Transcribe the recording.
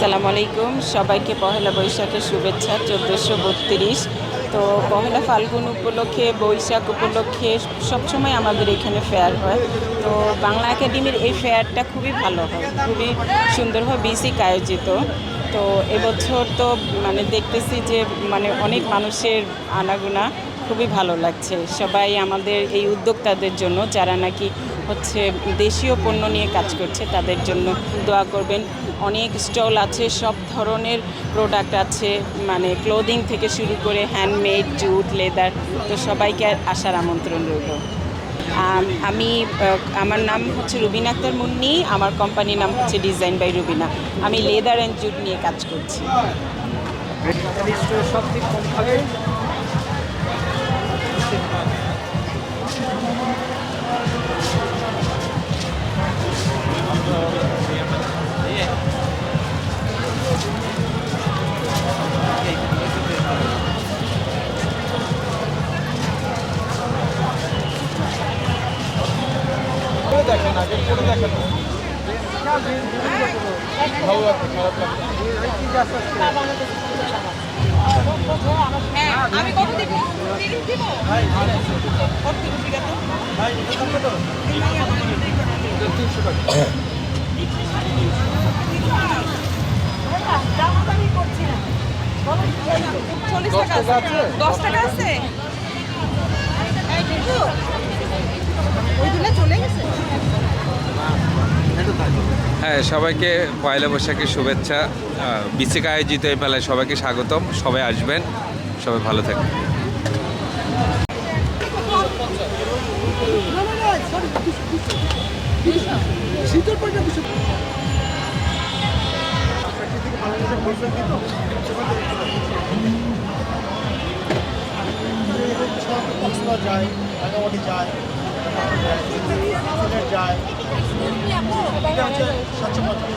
আসসালামু আলাইকুম। সবাইকে পহেলা বৈশাখের শুভেচ্ছা, চোদ্দোশো বত্রিশ। তো পহেলা ফাল্গুন উপলক্ষে, বৈশাখ উপলক্ষে সবসময় আমাদের এখানে ফেয়ার হয়। তো বাংলা একাডেমির এই ফেয়ারটা খুবই ভালো হয়। খুবই সুন্দরভাবে বেসিক আয়োজিত। তো এবছর তো মানে দেখতেছি যে মানে অনেক মানুষের আনাগোনা। খুবই ভালো লাগছে। সবাই আমাদের এই উদ্যোক্তাদের জন্য, যারা নাকি হচ্ছে দেশীয় পণ্য নিয়ে কাজ করছে, তাদের জন্য দোয়া করবেন। অনেক স্টল আছে, সব ধরনের প্রোডাক্ট আছে মানে ক্লোদিং থেকে শুরু করে হ্যান্ডমেড জুট লেদার তো সবাইকে আসার আমন্ত্রণ রইল। আমি আমার নাম হচ্ছে রুবিনা আক্তার মুন্নি, আমার কোম্পানির নাম হচ্ছে ডিজাইন বাই রুবিনা। আমি লেদার অ্যান্ড জুট নিয়ে কাজ করছি। দেখেন আগে করে দেখেন ভালো লাগছে খারাপ লাগছে তিনশো টাকা হ্যাঁ সবাইকে পয়লা বৈশাখের শুভেচ্ছা বিসিক আয়োজিত এই মেলায় সবাইকে স্বাগতম সবাই আসবেন সবাই ভালো থাকবেন শীতের কক্সবাজার যায় রাঙামাটি যায় সিলেট যায় এটা হচ্ছে সাতশো পঞ্চাশ